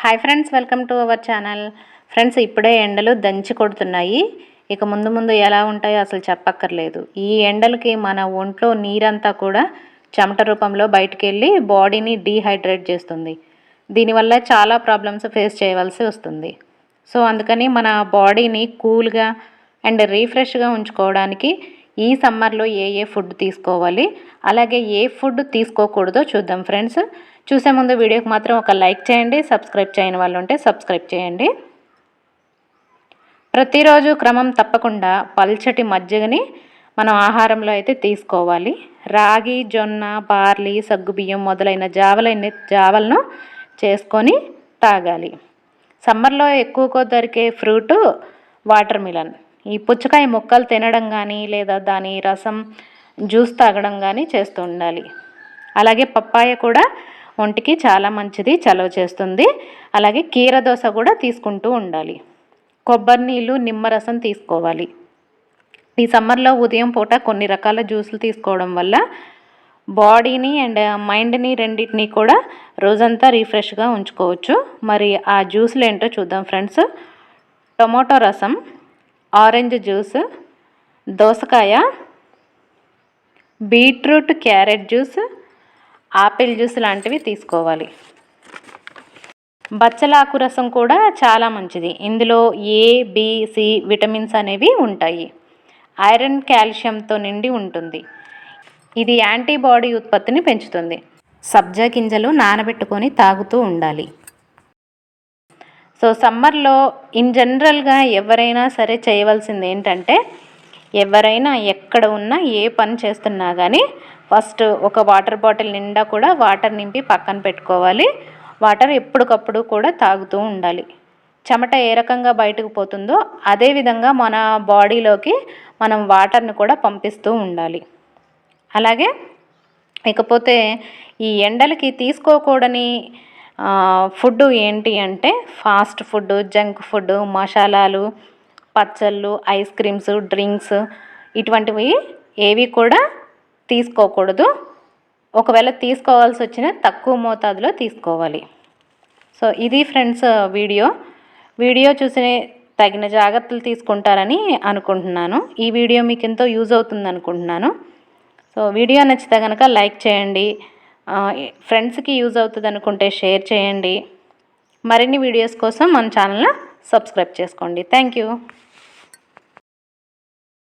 Hi friends welcome to our channel friends ఇప్పుడే ఎండలు దంచి కొడుతున్నాయి. ఇక ముందు ముందు ఎలా ఉంటాయో అసలు చెప్పక్కర్లేదు. ఈ ఎండలకి మన ఒంట్లో నీరంతా కూడా చెమట రూపంలో బయటికి వెళ్ళి బాడీని డీహైడ్రేట్ చేస్తుంది. దీనివల్ల చాలా ప్రాబ్లమ్స్ ఫేస్ చేయవలసి వస్తుంది. సో అందుకని మన బాడీని కూల్గా అండ్ రీఫ్రెష్గా ఉంచుకోవడానికి ఈ సమ్మర్లో ఏ ఏ ఫుడ్ తీసుకోవాలి అలాగే ఏ ఫుడ్ తీసుకోకూడదో చూద్దాం ఫ్రెండ్స్. చూసే ముందు వీడియోకి మాత్రం ఒక లైక్ చేయండి సబ్స్క్రైబ్ చేయని వాళ్ళు ఉంటే సబ్స్క్రైబ్ చేయండి. ప్రతిరోజు క్రమం తప్పకుండా పల్చటి మజ్జిగని మనం ఆహారంలో అయితే తీసుకోవాలి. రాగి జొన్న బార్లీ సగ్గుబియ్యం మొదలైన జావలైన జావలను చేసుకొని తాగాలి. సమ్మర్లో ఎక్కువగా దొరికే ఫ్రూటు వాటర్ మిలన్. ఈ పుచ్చకాయ ముక్కలు తినడం కానీ లేదా దాని రసం జ్యూస్ తాగడం కానీ చేస్తూ ఉండాలి. అలాగే పప్పాయ కూడా ఒంటికి చాలా మంచిది చలవ చేస్తుంది. అలాగే కీర దోశ కూడా తీసుకుంటూ ఉండాలి. కొబ్బరి నీళ్ళు నిమ్మరసం తీసుకోవాలి. ఈ సమ్మర్లో ఉదయం పూట కొన్ని రకాల జ్యూసులు తీసుకోవడం వల్ల బాడీని అండ్ మైండ్ని రెండింటిని కూడా రోజంతా రీఫ్రెష్గా ఉంచుకోవచ్చు. మరి ఆ జ్యూస్లు ఏంటో చూద్దాం ఫ్రెండ్స్. టొమాటో రసం ఆరెంజ్ జ్యూస్ దోసకాయ beetroot carrot juice apple juice లాంటివి తీసుకోవాలి. బచ్చలాకు రసం కూడా చాలా మంచిది. ఇందులో ఏ సి విటమిన్స్ అనేవి ఉంటాయి. ఐరన్ కాల్షియంతో నిండి ఉంటుంది. ఇది యాంటీబాడీ ఉత్పత్తిని పెంచుతుంది. సబ్జా గింజలు నానబెట్టుకొని తాగుతూ ఉండాలి. సో సమ్మర్లో ఇన్ జనరల్గా ఎవరైనా సరే చేయవలసింది ఏంటంటే ఎవరైనా ఎక్కడ ఉన్నా ఏ పని చేస్తున్నా కానీ ఫస్ట్ ఒక వాటర్ బాటిల్ నిండా కూడా వాటర్ నింపి పక్కన పెట్టుకోవాలి. వాటర్ ఎప్పటికప్పుడు కూడా తాగుతూ ఉండాలి. చెమట ఏ రకంగా బయటకు పోతుందో అదేవిధంగా మన బాడీలోకి మనం వాటర్ని కూడా పంపిస్తూ ఉండాలి. అలాగే ఇకపోతే ఈ ఎండలకి తీసుకోకూడని ఫుడ్ ఏంటి అంటే ఫాస్ట్ ఫుడ్ జంక్ ఫుడ్ మసాలాలు పచ్చళ్ళు ఐస్ క్రీమ్స్ డ్రింక్స్ ఇటువంటివి ఏవి కూడా తీసుకోకూడదు. ఒకవేళ తీసుకోవాల్సి వచ్చిన తక్కువ మోతాదులో తీసుకోవాలి. సో ఇది ఫ్రెండ్స్ వీడియో. వీడియో చూసి తగిన జాగ్రత్తలు తీసుకుంటారని అనుకుంటున్నాను. ఈ వీడియో మీకు ఎంతో యూజ్ అవుతుంది అనుకుంటున్నాను సో వీడియో నచ్చితే కనుక లైక్ చేయండి. ఫ్రెండ్స్కి యూజ్ అవుతుంది అనుకుంటే షేర్ చేయండి. మరిన్ని వీడియోస్ కోసం మన ఛానల్ని సబ్స్క్రైబ్ చేసుకోండి. Thank you